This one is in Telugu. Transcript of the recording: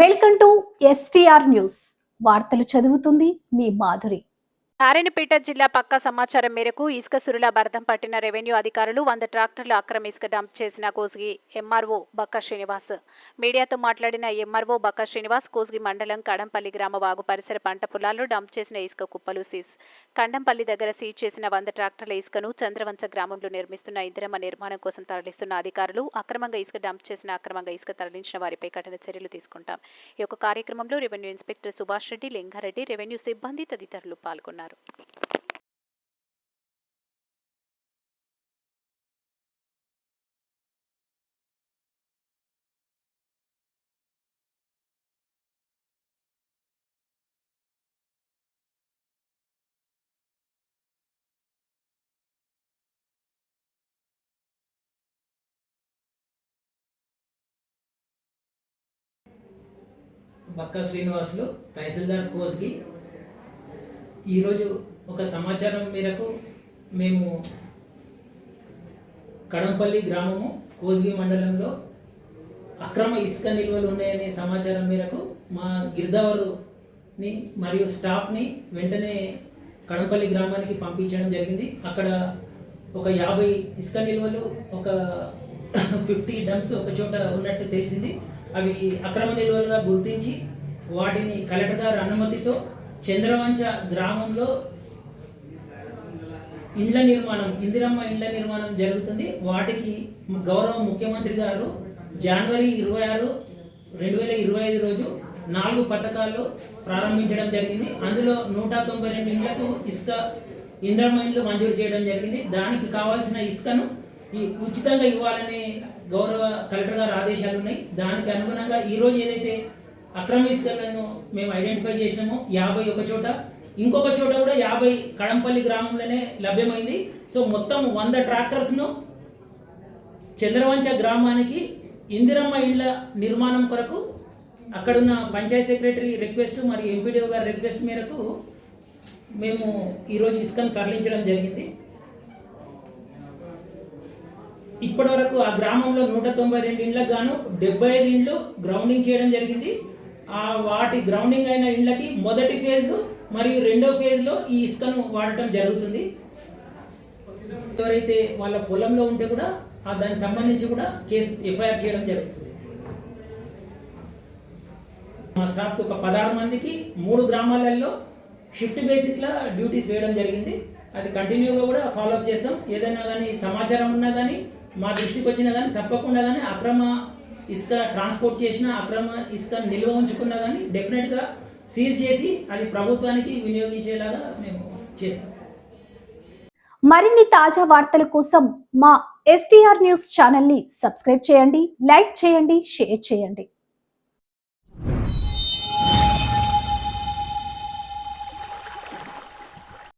Welcome to STR news. వార్తలు చదువుతుంది మీ మాధురి. నారాయణపేట జిల్లా పక్కా సమాచారం మేరకు ఇసుక సురుల భరతం పట్టిన రెవెన్యూ అధికారులు వంద ట్రాక్టర్లు అక్రమ ఇసుక డంప్ చేసిన కోసిగి ఎంఆర్ఓ బక్క శ్రీనివాస్. మీడియాతో మాట్లాడిన ఎంఆర్ఓ బక్క శ్రీనివాస్ కోసిగి మండలం కడంపల్లి గ్రామ వాగు పరిసర పంట పొలాల్లో డంప్ చేసిన ఇసుక కుప్పలు సీజ్. కండంపల్లి దగ్గర సీజ్ చేసిన వంద ట్రాక్టర్ల ఇసుకను చంద్రవంచ గ్రామంలో నిర్మిస్తున్న ఇందిరమ్మ నిర్మాణం కోసం తరలిస్తున్న అధికారులు అక్రమంగా ఇసుక డంప్ చేసిన అక్రమంగా ఇసుక తరలించిన వారిపై కఠిన చర్యలు తీసుకుంటాం. ఈ యొక్క కార్యక్రమంలో revenue inspector Subhash Reddy Lingareddy revenue సిబ్బంది తదితరులు పాల్గొన్నారు. బక్క శ్రీనివాసులు తహసీల్దార్ కోస్గి ఈరోజు ఒక సమాచారం మేరకు మేము కడంపల్లి గ్రామము కోజ్గి మండలంలో అక్రమ ఇసుక నిల్వలు ఉన్నాయనే సమాచారం మేరకు మా గిర్దావరుని మరియు స్టాఫ్ని వెంటనే కడంపల్లి గ్రామానికి పంపించడం జరిగింది. అక్కడ ఒక యాభై ఇసుక నిల్వలు ఒక ఫిఫ్టీ డంప్స్ ఒక చోట ఉన్నట్టు తెలిసింది. అవి అక్రమ నిల్వలుగా గుర్తించి వాటిని కలెక్టర్ గారి అనుమతితో చంద్రవంచ గ్రామంలో ఇండ్ల నిర్మాణం ఇందిరమ్మ ఇండ్ల నిర్మాణం జరుగుతుంది. వాటికి గౌరవ ముఖ్యమంత్రి గారు జనవరి ఇరవై ఆరు రెండు వేల ఇరవై ఐదు రోజు నాలుగు పథకాలు ప్రారంభించడం జరిగింది. అందులో నూట తొంభై రెండు ఇండ్లకు ఇసుక ఇంద్రమ్మ ఇండ్లు మంజూరు చేయడం జరిగింది. దానికి కావాల్సిన ఇసుకను ఈ ఉచితంగా ఇవ్వాలనే గౌరవ కలెక్టర్ గారి ఆదేశాలు ఉన్నాయి దానికి అనుగుణంగా ఈరోజు ఏదైతే అక్రమ ఇసుకలను మేము ఐడెంటిఫై చేసినాము. యాభై ఒక చోట ఇంకొక చోట కూడా యాభై కడంపల్లి గ్రామంలోనే లభ్యమైంది. సో మొత్తం వంద ట్రాక్టర్స్ను చంద్రవంచ గ్రామానికి ఇందిరమ్మ ఇండ్ల నిర్మాణం కొరకు అక్కడున్న పంచాయత్ సెక్రటరీ రిక్వెస్ట్ మరియు ఎంపీడీఓ గారి రిక్వెస్ట్ మేరకు మేము ఈరోజు ఇసుకను తరలించడం జరిగింది. ఇప్పటివరకు ఆ గ్రామంలో నూట తొంభై రెండు ఇండ్లకు గాను డెబ్బై ఐదు ఇండ్లు గ్రౌండింగ్ చేయడం జరిగింది. వాటి గ్రౌండింగ్ అయిన ఇండ్లకి మొదటి ఫేజ్ మరియు రెండో ఫేజ్లో ఈ ఇసుకను వాడటం జరుగుతుంది. ఎవరైతే వాళ్ళ పొలంలో ఉంటే కూడా ఆ దానికి సంబంధించి కూడా కేసు ఎఫ్ఐఆర్ చేయడం జరుగుతుంది. మా స్టాఫ్కి ఒక పదహారు మందికి మూడు గ్రామాలలో షిఫ్ట్ బేసిస్లో డ్యూటీస్ వేయడం జరిగింది. అది కంటిన్యూగా కూడా ఫాలోఅప్ చేస్తాం. ఏదైనా కానీ సమాచారం ఉన్నా కానీ మా దృష్టికి వచ్చినా కానీ తప్పకుండా కానీ అక్రమ ఇసుక ట్రాన్స్పోర్ట్ చేసిన అక్రమ ఇసుక నిల్వ ఉంచుకున్నా కానీ డెఫినెట్గా సీజ్ చేసి అది ప్రభుత్వానికి వినియోగించేలాగా మేము చేస్తాం. మరిన్ని తాజా వార్తల కోసం మా ఎస్టీఆర్ న్యూస్ ఛానల్ని సబ్స్క్రైబ్ చేయండి లైక్ చేయండి షేర్ చేయండి.